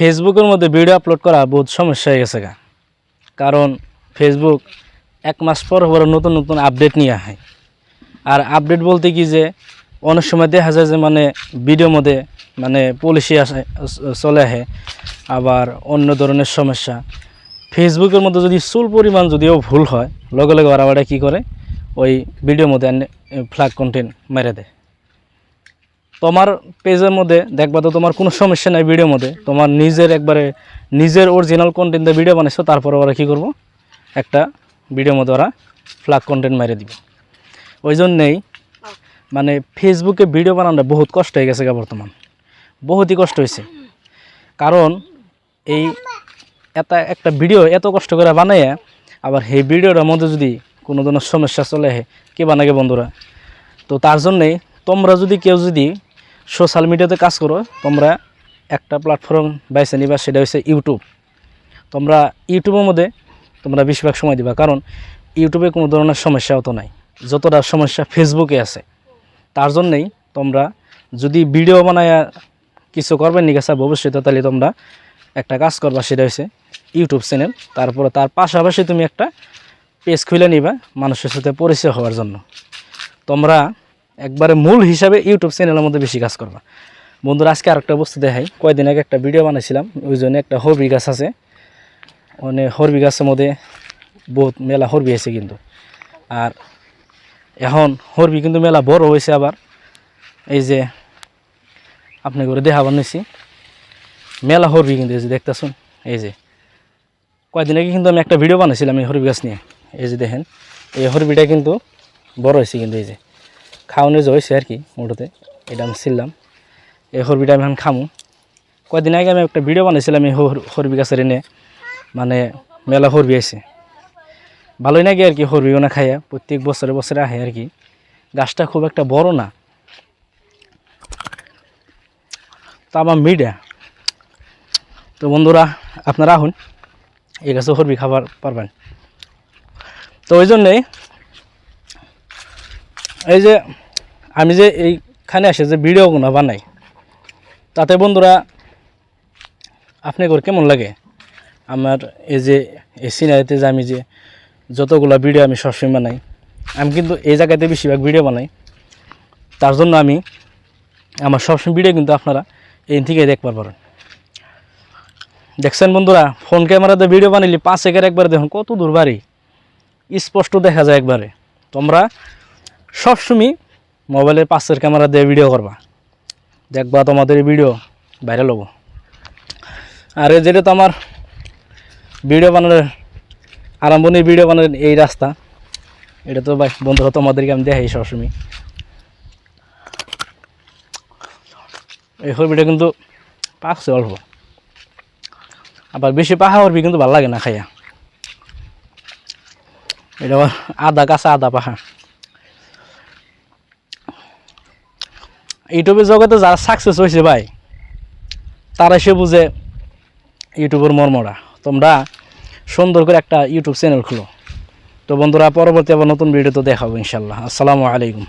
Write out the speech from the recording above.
ফেসবুকের মধ্যে video upload করা বহুত সমস্যা হয়ে গেছে গা। কারণ ফেসবুক এক মাস পর পর নতুন নতুন আপডেট নিয়ে আহে। আর আপডেট বলতে কি যে, অনেক সময় দেখা যায় যে মানে ভিডিওর মধ্যে মানে পলিসি আসে চলে আসে আবার অন্য ধরনের সমস্যা। ফেসবুকের মধ্যে যদি চুল পরিমাণ যদিও ভুল হয়, লগে লগে ওরা কী করে? ওই ভিডিওর মধ্যে ফ্ল্যাগ কন্টেন্ট মেরে দেয়। তোমার পেজের মধ্যে দেখবা তো তোমার কোনো সমস্যা নাই ভিডিওর মধ্যে। তোমার নিজের একবারে নিজের অরিজিনাল কন্টেন্ট দিয়ে ভিডিও বানাইছো, তারপরে ওরা কী করব? একটা ভিডিওর মধ্যে ওরা ফ্ল্যাগ কন্টেন্ট মেরে দিবে। ওই জন্যেই মানে ফেসবুকে ভিডিও বানানোটা বহুত কষ্ট হয়ে গেছে গা বর্তমান। বহুতই কষ্ট হয়েছে। কারণ এই এটা একটা ভিডিও এত কষ্ট করে বানায় আবার সেই ভিডিওটার মধ্যে যদি কোনো ধরনের সমস্যা চলে আসে কে বানাগে বন্ধুরা? তো তার জন্যেই তোমরা যদি কেউ যদি সোশ্যাল মিডিয়াতে কাজ করো, তোমরা একটা প্ল্যাটফর্ম বেছে নিবা, সেটা হচ্ছে ইউটিউব তোমরা ইউটিউবের মধ্যে তোমরা বেশিরভাগ সময় দিবা, কারণ ইউটিউবে কোনো ধরনের সমস্যা হতো নাই। যতটা সমস্যা ফেসবুকে আছে, তার জন্যেই তোমরা যদি ভিডিও বানায় কিছু করবেন নি গেছে ভবিষ্যতে, তাহলে তোমরা একটা কাজ করবা, সেটা হচ্ছে ইউটিউব চ্যানেল তারপরে তার পাশাপাশি তুমি একটা পেজ খুলে নিবা মানুষের সাথে পরিচয় হওয়ার জন্য। তোমরা একবারে মূল হিসাবে ইউটিউব চ্যানেলের মধ্যে বেশি কাজ করবা। বন্ধুরা, আজকে আরেকটা বস্তু দেখাই। কয়েকদিন আগে একটা ভিডিও বানাইছিলাম, ওই জন্য একটা হরবি গাছ আছে। মানে হরবি গাছের মধ্যে বহুত মেলা হরবি আছে কিন্তু। আর এখন হরবি কিন্তু মেলা বড় হয়েছে আবার। এই যে আপনি করে দেখা বানিয়েছি মেলা হরবি কিন্তু এই যে দেখতেছুন, এই যে। কয়েকদিন আগে কিন্তু আমি একটা ভিডিও বানাইছিলাম এই হরবি গাছ নিয়ে। এই যে দেখেন, এই হরবিটা কিন্তু বড় হয়েছে কিন্তু এই যে। খাওয়ানো যে আর কি মোটোতে এটা আমি ছিলাম এই হরবিটা আমি এখন খামু। কয়েকদিন আগে আমি একটা ভিডিও বানাইছিলাম এই হর- হরবি গাছের এনে মানে মেলা হরবি আছে ভালোই নাকি আর কি হরবিও না খাইয়া, প্রত্যেক বছরে বছরে আহে আর কি। গাছটা খুব একটা বড় না। তো আমার মিডিয়া তো বন্ধুরা, আপনারা আহুন, এই গাছে হরবি খাবার পারবেন। তো ওই জন্যেই, এই যে আমি যে এইখানে আসে যে ভিডিওগুলো বানাই, তাতে বন্ধুরা, আপনি করে কেমন লাগে? আমার এই যে, এই সিনারিতে যে আমি যে যতগুলো ভিডিও আমি সবসময় বানাই, আমি কিন্তু এই জায়গাতে বেশিরভাগ ভিডিও বানাই। তার জন্য আমি আমার সবসময় ভিডিও কিন্তু আপনারা এই থেকে দেখবার পারেন। দেখছেন বন্ধুরা ফোন ক্যামেরাতে ভিডিও বানাইলে পাঁচ একের একবারে দেখুন কত দূর বাড়ি। স্পষ্ট দেখা যায় একবারে। তোমরা সবসময় মোবাইলের পাশের ক্যামেরা দিয়ে ভিডিও করবা। দেখবা তোমাদের ভিডিও ভাইরাল হব। আর যেটা তো আমার ভিডিও বানানোর, আরম্ভণীর ভিডিও বানানোর এই রাস্তা, এটা তো ভাই বন্ধুরা তোমাদেরকে আমি দেখাই সবসময়। এই হরবিটা কিন্তু পাকছে অল্প। আবার বেশি পাহা হরবি কিন্তু ভালো লাগে না খাইয়া। এটা আবার আদা কাঁচা আদা পাহা ইউটিউবের জগতে যারা সাকসেস হয়েছে ভাই, তারা সে বুঝে ইউটিউবের মর্মরা। তোমরা সুন্দর করে একটা ইউটিউব চ্যানেল খুলো। তো বন্ধুরা, পরবর্তী আবার নতুন ভিডিও তো দেখাবো ইনশাল্লাহ। আসসালামু আলাইকুম।